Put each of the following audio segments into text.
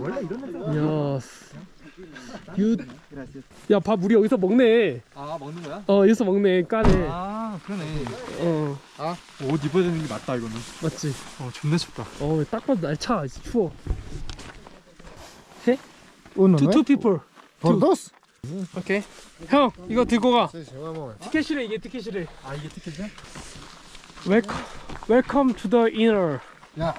원래 이런 데서 야, 유, 야, 밥 우리 여기서 먹네. 아 먹는 거야? 어, 여기서 먹네. 까네. 아 그러네 어, 옷 입어야 되는 게 맞다 이거는 맞지. 어 존나 춥다 어, 딱 봐도 날차. 추워. Uno, Two, two people. Por dos. 오케이. 형, 이거 들고 가. Sí, sí, vamos. 티켓이래, 이게 티켓이래. 아 이게 티켓이야? Welcome, welcome to the inner. Ya,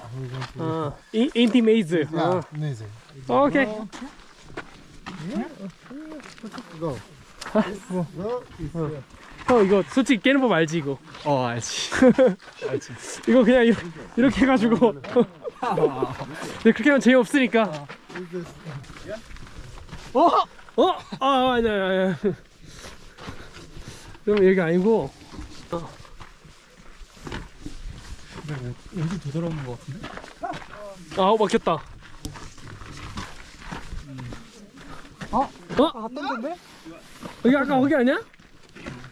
어, in, intimate. 어. ya, dice. 오케이. Go. Go. y fuera. 형, 이거 솔직히 깨는 법 알지, 이거? 어 알지 알지 이거 그냥 이렇게, 이렇게 해가지고. 근데 그렇게 하면 재미없으니까. 어? 어? 아, 아니야, 아니야. 그럼 여기 아니고. 어디 되돌아오는 거 같은데? 아, 막혔다. 어? 어? 갔던 건데? 여기 아까 거기 아니야?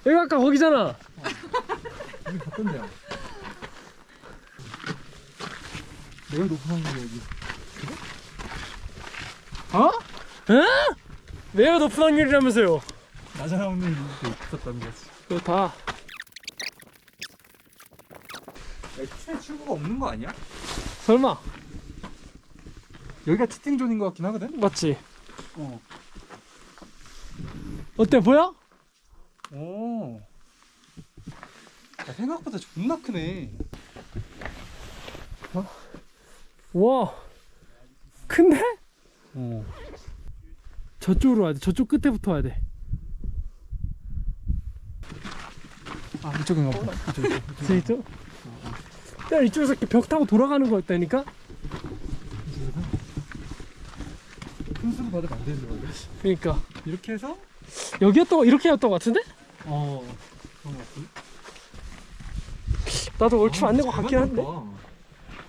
여기 아까 거기잖아. 여기 갔던 데야 내가 높은 확률이 여기 어? 에? 내가 높은 확률이라면서요. 낮은 확률이 있었다는 거지 그거 다. 차 출구가 없는 거 아니야? 설마. 여기가 치팅존인 거 같긴 하거든? 맞지? 어 어때, 보여? 오. 야, 생각보다 존나 크네. 와. 큰데? 어. 저쪽으로 와야 돼. 저쪽 끝에부터 와야 돼. 아, 이쪽인가 보다. 이쪽, 이쪽. 야, 이쪽에서 이렇게 벽 타고 돌아가는 거였다니까? 큰 수로 받으면 안 되는 거야. 그러니까. 이렇게 해서? 여기였던 거, 이렇게 였던 거 같은데? 어. 그런 거 같아. 나도 얼추 안된거 같긴 한데? 어.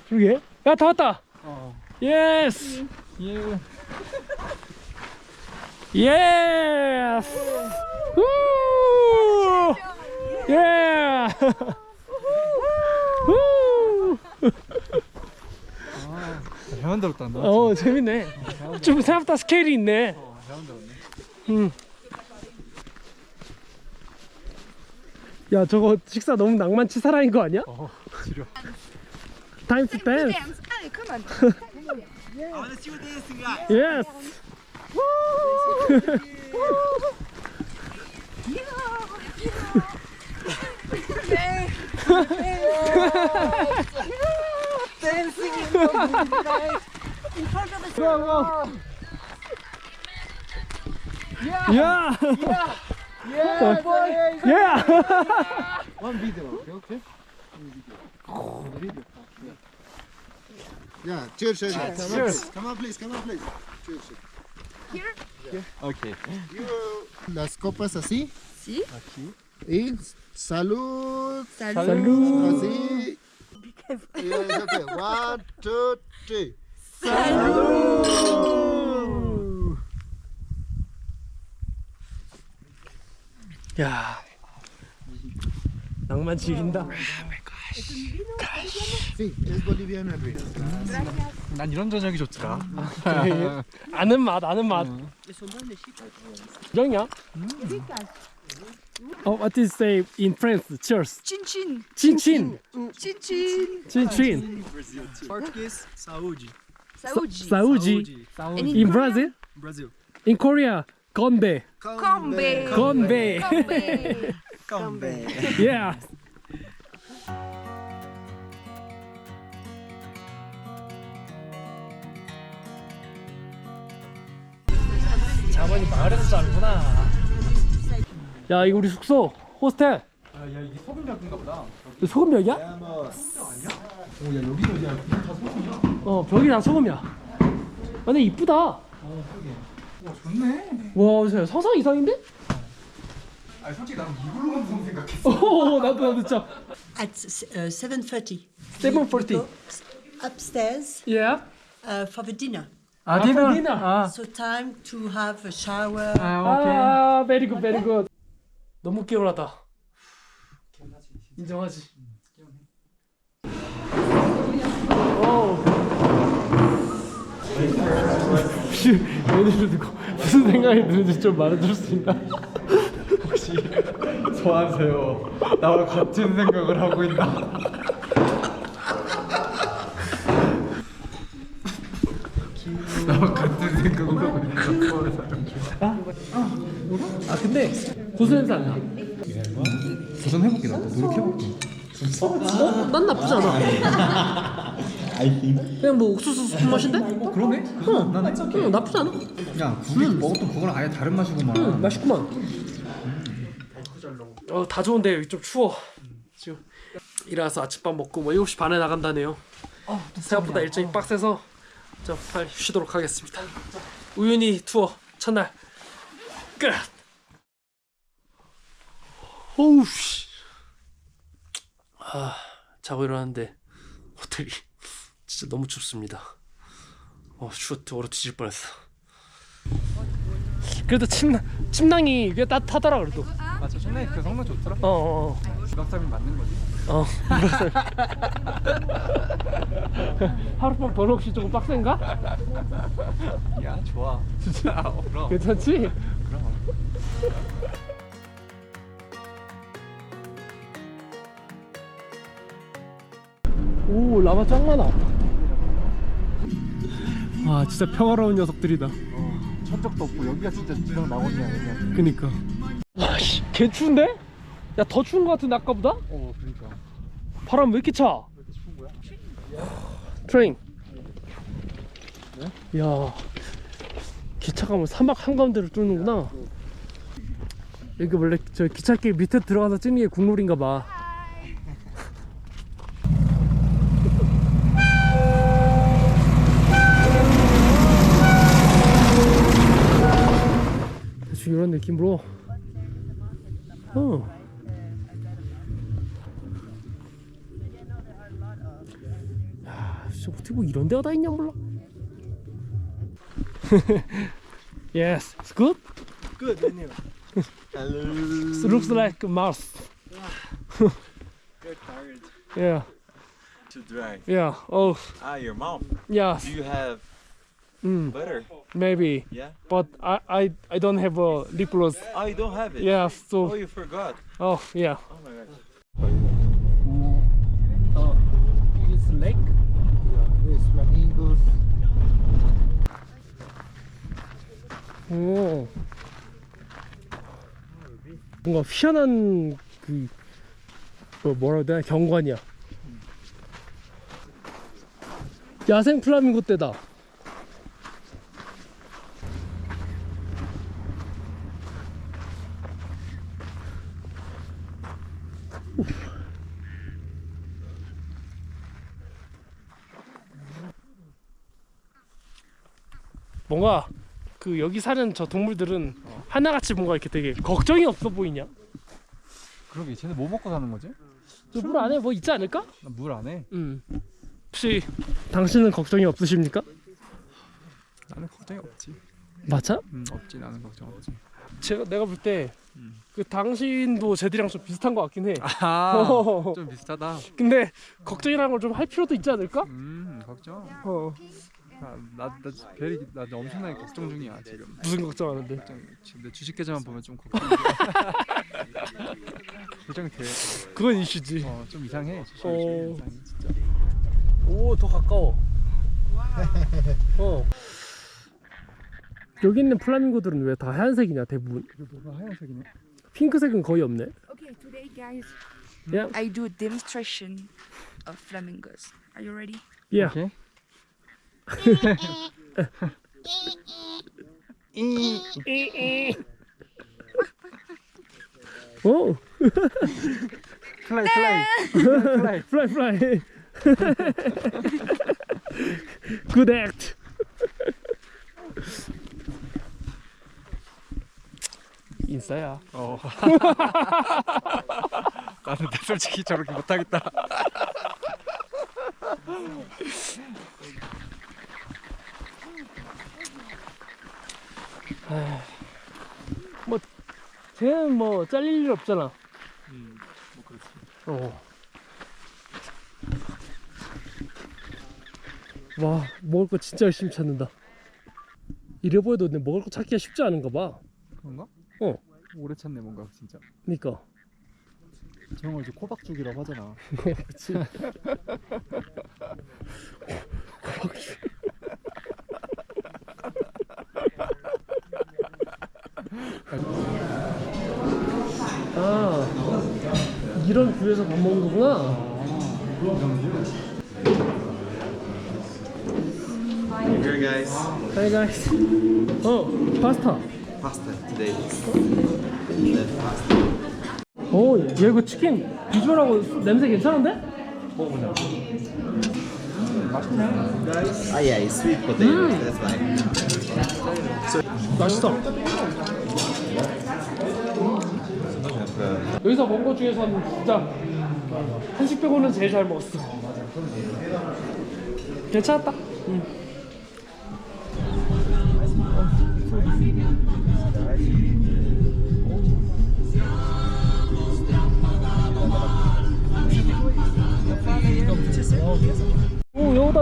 그러게. 야, 다 왔다! 어. 예스! 예. 예스! 우! 예! 우! 아, 잘 만들었다, 너. 어, 재밌네. 좀 생각보다 스케일이 있네. 어, 잘 만들었네. 응. 야, 저거 식사 너무 낭만치 사랑인 거 아니야? 어, 지려. 투 댄스. Dance. Allez, come on. 예스. 야! Yeah, boy. 야! One video, okay? Yeah, cheers, cheers. Come on, Cheers. please. Come on, please. Come on, please. Cheers. cheers. Here? Okay. You- Las copas así. Sí. Y salud. Salud. Así. Yes, okay. One, two, three. 야. 낭만 지린다. Sí, es boliviano el vino. 난 이런 저녁이 좋더라. 아는 맛, 아는 맛. 정이야? 어, what is say in France? Cheers. Chin chin. 친친. Chin chin. 친친. Portuguese, saúde. Saúde. And In Brazil? Brasil. In Korea? 건배. Combe. 건배. Combe. Cambé. Yeah. 자본이 마을에서 자는구나. 야 이거 우리 숙소 호스텔. 아, 야, 이게 소금역인가 보다. 이거 소금벽이야? 오, 야, 여기도 야, 다 소금이야. 어 벽이 다 소금이야. 아, 근데 이쁘다. 와 어, 그러게. 와, 좋네. 진짜 서상 이상인데? 아니, 솔직히 나는 이걸로 간다고 생각했어. 어 나도 나도 진짜. At s- uh, 7.30. 7:30. Go upstairs Yeah. uh, for the dinner. 아 디너. 디너. 아. So time to have a shower. 아, 베리 굿, 베리 굿. 너무 개운하다. 인정하지. 오. 혹시 예를 들고 무슨 생각이 드는지 좀 말해줄 수 있나? 혹시 저한테요 나와 같은 생각을 하고 있나? 나와 같은 생각을 하고 있나? 아 근데 고수 냄새 안 나. 도전해볼게 나도 노력해볼게 어? 난 나쁘지 않아. 그냥 뭐 옥수수 스프 맛인데? 어 그러네? 응. 나네? 응, 나쁘지 않아. 야 우리 먹었던 그거랑 아예 다른 맛이구만 응, 맛있구만. 어, 다 좋은데 여기 좀 추워. 지금 일어나서 아침밥 먹고 뭐 7시 반에 나간다네요. 생각보다 일정이 빡세서 좀 빨리 쉬도록 하겠습니다. 우윤희 투어 첫날 끝. 어우 씨. 아, 자고 일어났는데 호텔이 진짜 너무 춥습니다. 어, 슈트 얼어 뒤질 뻔했어. 그래도 침낭 침낭이 꽤 따뜻하더라 그래도. 맞아 전에 그 성능 좋더라 어, 어, 어. 주각삼이 맞는 거지 어. 하룻밤 더 혹시 조금 빡센가? 야 좋아 진짜 어, 그럼 괜찮지? 그럼 오 라마 짱 많아. 아 진짜 평화로운 녀석들이다. 천적도 없고 여기가 진짜 나오냐 그냥 그니까. 와씨 개 추운데? 야 더 추운 거 같은데 아까보다? 어 그러니까 바람 왜 이렇게 차? 왜 이렇게 추운 거야? 트레인. 야 기차가 뭐 사막 한가운데를 뚫는구나. 여기 원래 저 기찻길 밑에 들어가서 찍는 게 국룰인가 봐. 대충 이런 느낌으로. 어. 야, 진짜 어떻게 뭐 이런 데가 다 있냐 몰라. yes, it's good. Good, and you? It looks like Mars. Good tired Yeah, to drive. yeah. Oh, Ah, your mom. yes. Do you have Mm, butter? maybe, Yeah. but I, I, I don't have a lip gloss. Oh, you don't have it. Yeah, Oh, so you forgot. oh yeah. Oh my gosh. Uh, this lake. Yes, flamingos. 오. 뭔가 희한한 그 뭐, 뭐라 해야 되나 경관이야. 야생 플라밍고 떼다. 뭔가 그 여기 사는 저 동물들은 하나같이 뭔가 이렇게 되게 걱정이 없어 보이냐? 그러게 쟤네 뭐 먹고 사는 거지? 저 물 안에 뭐 있지 않을까? 물안 해? 음. 혹시 당신은 걱정이 없으십니까? 나는 걱정이 없지 맞아? 음 없지 나는 걱정 없지 제가 내가 볼 때 그 당신도 쟤들이랑 좀 비슷한 것 같긴 해. 아좀 비슷하다 근데 걱정이라는 걸 좀 할 필요도 있지 않을까? 음 걱정 어. 나 나 나, 별이 나 엄청나게 걱정 중이야 지금 무슨 걱정하는데? 걱정 지금 내 주식 계좌만 보면 좀 걱정 걱정이 그건 이슈지. 돼어좀 이상해 주식 어. 좀 이상해 진짜 오, 더 가까워. 어. 여기 있는 플라밍고들은 왜 다 하얀색이냐 대부분? 뭐가 하얀색이네 핑크색은 거의 없네. Okay, today, guys, Yeah. I do a demonstration of flamingos. Are you ready? Yeah. 오케이 오, 플라이 플라이 플라이 플라이. Good act. 인싸야. 어 나는 나 솔직히 저렇게 못하겠다 쟤는 뭐 잘릴 일 없잖아. 음 뭐 그렇지 어. 와, 먹을 거 진짜 열심히 찾는다. 이래 보여도 근데 먹을 거 찾기가 쉽지 않은가 봐. 그런가? 어. 오래 찾네 뭔가 진짜. 그니까. 저런 걸 이제 코박죽이라고 하잖아. 그치. 아, 이런 뷰에서 밥 먹는 거구나. Here, guys. Hi guys. 어, 파스타. Pasta today. Then pasta. 오, 얘 이거 치킨 비주얼하고 냄새 괜찮은데? Ah, yeah, it's sweet potatoes. That's why. 맛있어. 여기서 먹은 것 중에서는 진짜 한식 빼고는 제일 잘 먹었어. 괜찮았다. 응.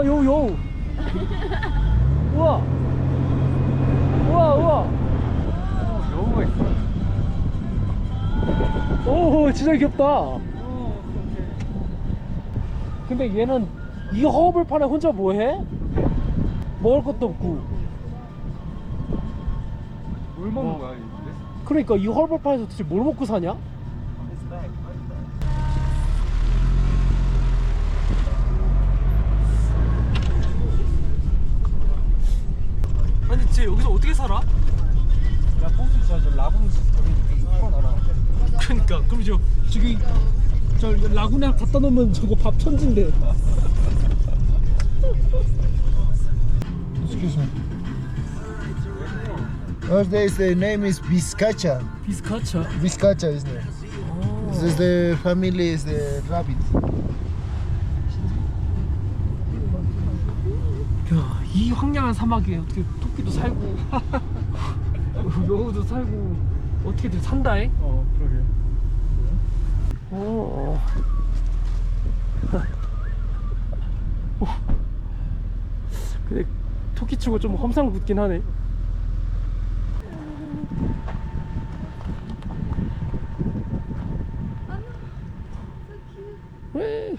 오 여우다 여우 여우. 우와. 우와 우와. 여우가 있어. 오 진짜 귀엽다 근데 얘는 이 허벌판에 혼자 뭐해? 먹을 것도 없고 뭘 먹는 거야 이게? 그러니까 이 허벌판에서 도대체 뭘 먹고 사냐? 아니 쟤 여기서 어떻게 살아? 야 포수 저저 라군 저기 좀 풀어놔라. 그러니까 그럼 저 저기 저 라구나 갖다 놓으면 저거 밥 천진데 Excuse me. Nowadays the name is Biscacha. 비스카차 Biscacha is there. This is the family is the rabbit. 야, 이 황량한 사막에 어떻게 토끼도 살고 여우도 살고 어떻게들 산다해? 어 그러게. 어. 어. 근데 토끼 치고 좀 험상 붙긴 하네. 왜?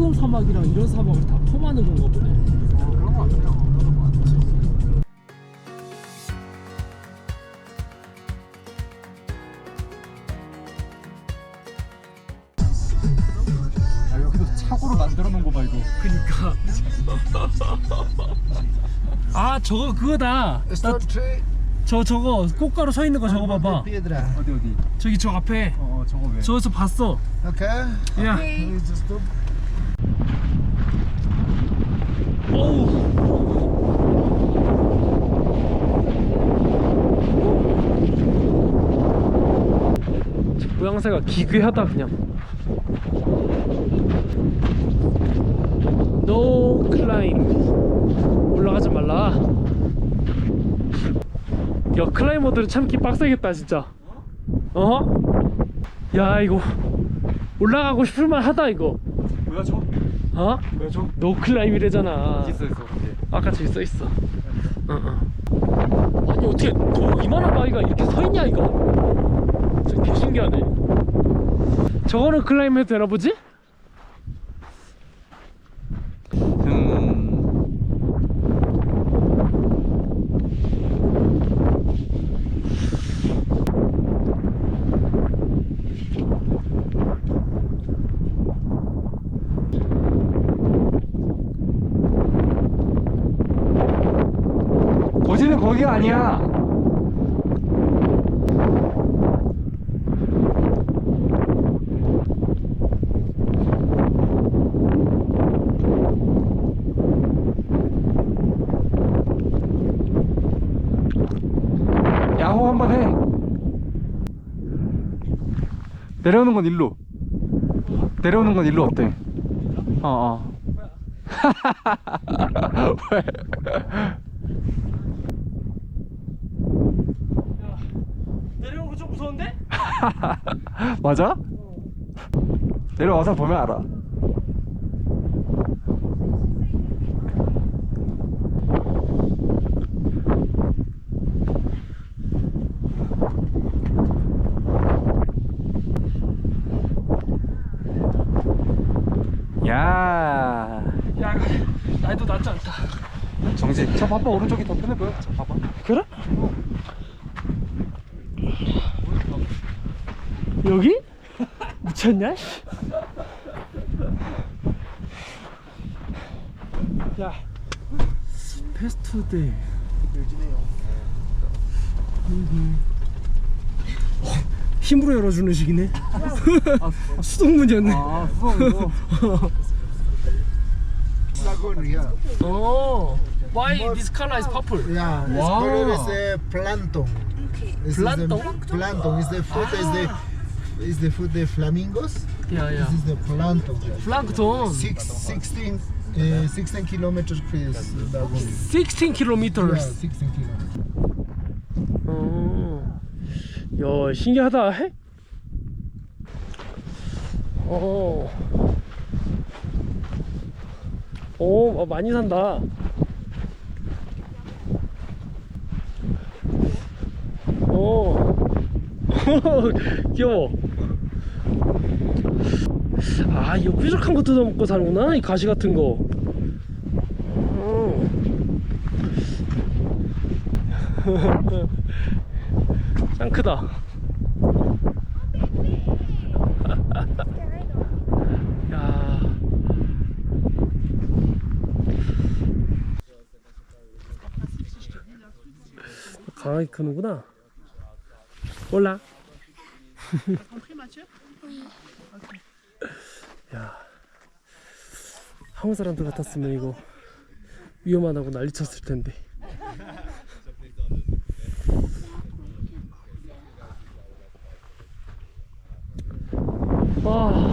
소금 사막이랑 이런 사막을 다 포함하는 건가 보네. 어 그런 거 같아요. 그런 거 같아. 야 여기도 차고로 만들어 놓은 거 봐 이거. 그니까. 아 저거 그거다. 나. 저 저거 꽃가루 서 있는 거 저거 봐봐. Piedra. 어디 어디? 저기 저 앞에 어 저거 왜? 저기서 봤어. Okay. 야. We just stop. 저 모양새가 기괴하다 그냥. No climb. 올라가지 말라. 야 클라이머들은 참기 빡세겠다 진짜. 어? 야 이거 올라가고 싶을만 하다 이거. 뭐야 저? 어? 뭐야 저? 노 클라임이래잖아. 있어 있어. 아까 저기 써 있어. 어, 어. 아니 어떻게 저 이만한 바위가 이렇게 서 있냐 이거? 저 개신기하네. 저거는 클라임 해도 되나 보지? 거기는 거기가 아니야. 야호 한번 해. 내려오는 건 일로. 내려오는 건 일로 어때? 어 어. 왜? 내려오는 거 좀 무서운데? 맞아? 내려와서 보면 알아. 야 야 나이도 낫지 않다 정지. 저 봐봐 오른쪽이 더 편해 보여. 저 봐봐. 그래? 여기? 미쳤냐? 씨. 야. 어, 힘으로 열어주는 식이네 수동문이었네 아 수성이 고. Lagoon here. 어 Why this color is purple? Yeah, this Wow. color is a plankton. This Plankton? Is the, plankton is the food is the is the food the flamingos. 야야 This is the plankton. 플랑크톤 Six, 16, uh, 16 kilometers is lagoon. 16 kilometers Yeah, 16 kilometers. 어. 야, 신기하다. 해? 어. 오, 어, 많이 산다. 오. 귀여워. 아, 이거 뾰족한 거 뜯어 먹고 사는구나. 이 가시 같은 거. 어. 짱 크다. 야. 강하게 크는구나. 몰라. 야. 한국 사람들 같았으면 이거 위험하다고 난리 쳤을 텐데. 와.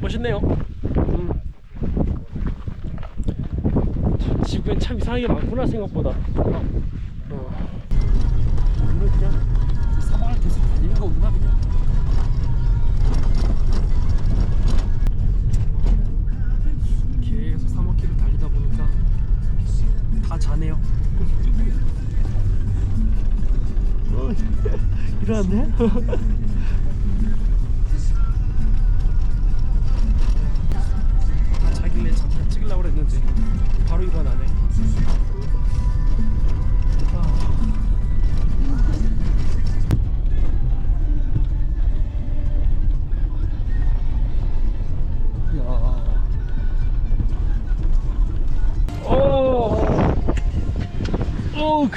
멋있네요. 음. 참, 지구엔 참 이상한 게 많구나 생각보다. 어. 오늘 그냥 사방을 계속 달리는 거구나 그냥. 계속 3호키를 달리다 보니까 다 자네요. 어, 일어났네?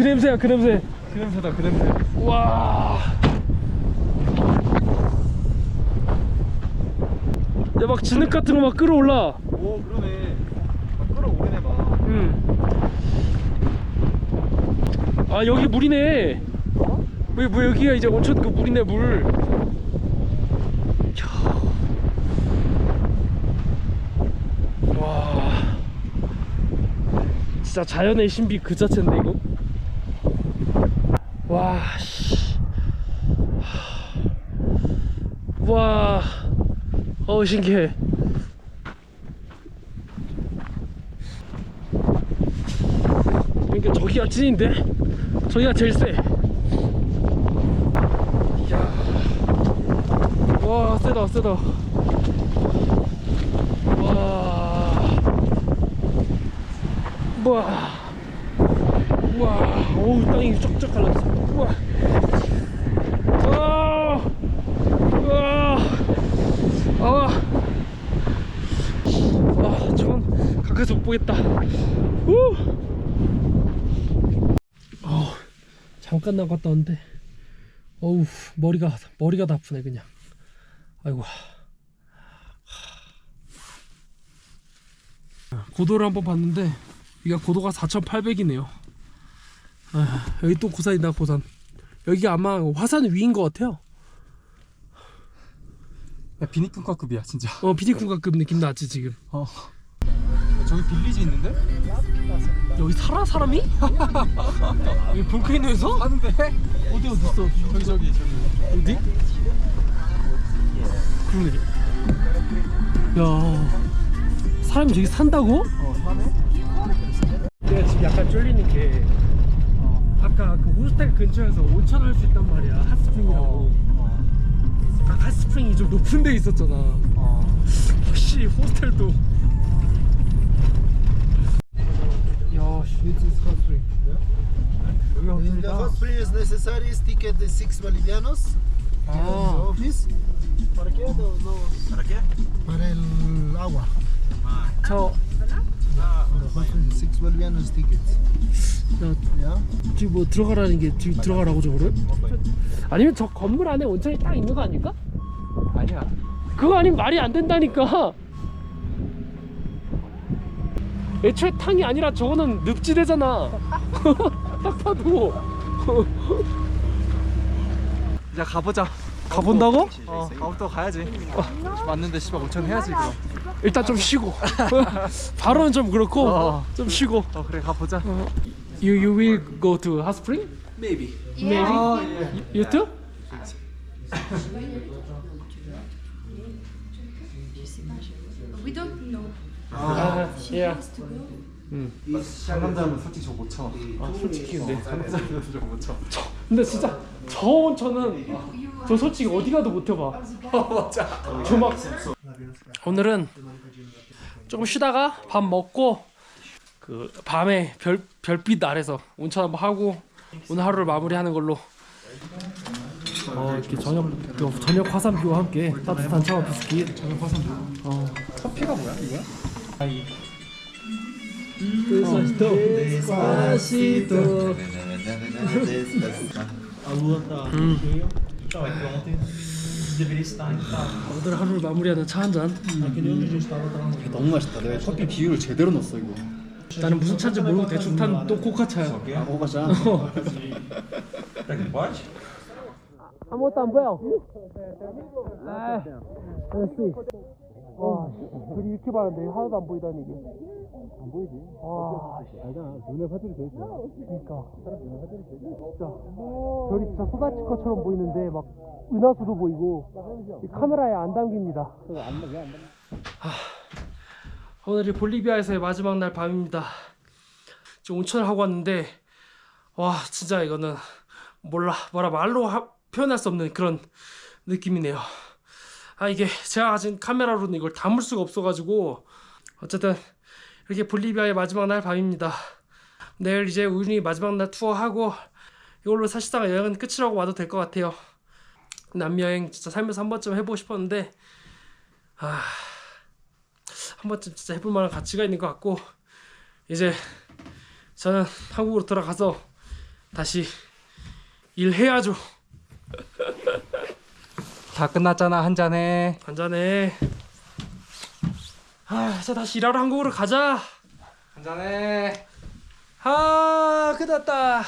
냄새야, 그 냄새. 그 냄새다 그 냄새. 와. 야, 막 진흙 같은 거 막 끌어올라. 오 그러네. 끌어오르네 봐. 응. 아, 여기 물이네. 왜, 뭐 여기가 이제 온천 그 물이네, 물. 이야. 와. 진짜 자연의 신비 그 자체인데, 이거? 와, 씨. 와. 어우, 신기해. 그러니까 저기가 찐인데 저기가 제일 세. 이야. 와 세다 세다. 와. 와. 와. 어우 땅이 쩍쩍 갈라졌어. 가까이서 못 보겠다. 우. 어, 잠깐 나갔다 왔는데 어우 머리가 머리가 다 아프네 그냥 아이고 고도를 한번 봤는데 여기가 고도가 4,800이네요 아, 여기 또 고산이다 고산 여기가 아마 화산 위인 것 같아요 야 비니쿤과급이야 진짜. 어 비니쿤가급 느낌 나지 지금 어. 저기 빌리지 있는데? 여기 살아 사람이? 여기 볼케이노에서? 하는데? 어디 어디 있어? 저기 저기 저기 어디? 그러네. 야, 사람이 저기 산다고? 어 사네? 내가 지금 약간 쫄리는 게 아까 그 호스텔 근처에서 온천 할 수 있단 말이야 핫스프링이라고. 아, 핫스프링이 좀 높은 데 있었잖아. 어. 혹시 호스텔도. 야, 씨. This is hot spring. 여기 In the hot spring is necessary ticket is 6 bolivianos. 아, The office. ¿Para qué? No, no. ¿Para qué? Para el agua. 저 6 bolivianos tickets. 야. 지금 뭐 들어가라는 게 지금 들어가라고 저거를? 아니면 저 건물 안에 온천이 딱 있는 거 아닐까? 아니야 그거 아니면 말이 안 된다니까. 애초에 탕이 아니라 저거는 늪지대잖아. 딱 봐도. 이제 가보자 가본다고? 어 아웃도어 가야지 왔는데 씨발 5천 해야지 그럼 일단 좀 쉬고. 바로는 좀 그렇고 어. 좀 쉬고. 어 그래 가보자 You you will go to hot spring? Maybe. Maybe. 어, 예. You too? We don't know. 아, yeah. 상남자는 솔직히 저못 쳐. 아, 솔직히 근데 상남자는 저못 쳐. 근데 진짜 저 온천은 저 솔직히 어디 가도 못 해봐. 맞아. 저막 오늘은 조금 쉬다가 밥 먹고 그 밤에 별 별빛 아래서 온천 한번 하고 오늘 하루를 마무리하는 걸로. 어 이렇게 저녁 저녁 화산뷰와 함께 따뜻한 차와 비스킷. 저녁 화산뷰. 어. 커피가 뭐야 이거야? 데스파시토. 오늘 하루를 마무리하는 차 한 잔. 너무 맛있다. 내가 커피 비율을 제대로 넣었어 이거. 나는 무슨 차인지 모르고 대충 탄 또 코카차야. 먹어보자. 아무것도 안 보여. 아, 됐어. 와, 둘이 이렇게 많은데 하나도 안 보이다니 이게. 안 보이지? 와, 알잖아. 눈에 화질이 돼 있어. 그러니까. 진짜 별이 진짜 쏟아질 것처럼 보이는데 막 은하수도 보이고 이 카메라에 안 담깁니다. 하, 오늘이 볼리비아에서의 마지막 날 밤입니다. 지금 온천을 하고 왔는데 와 진짜 이거는 몰라 뭐라 말로 하- 표현할 수 없는 그런 느낌이네요. 아 이게 제가 가진 카메라로는 이걸 담을 수가 없어가지고 어쨌든 이렇게 볼리비아의 마지막 날 밤입니다. 내일 이제 우연히 마지막 날 투어하고 이걸로 사실상 여행은 끝이라고 와도 될 것 같아요. 남미 여행 진짜 살면서 한 번쯤 해보고 싶었는데 아 한 번쯤 진짜 해볼 만한 가치가 있는 것 같고 이제 저는 한국으로 돌아가서 다시 일해야죠. 다 끝났잖아 한 잔해. 한잔해. 아, 자 다시 일하러 한국으로 가자. 한 잔해. 아, 끝났다.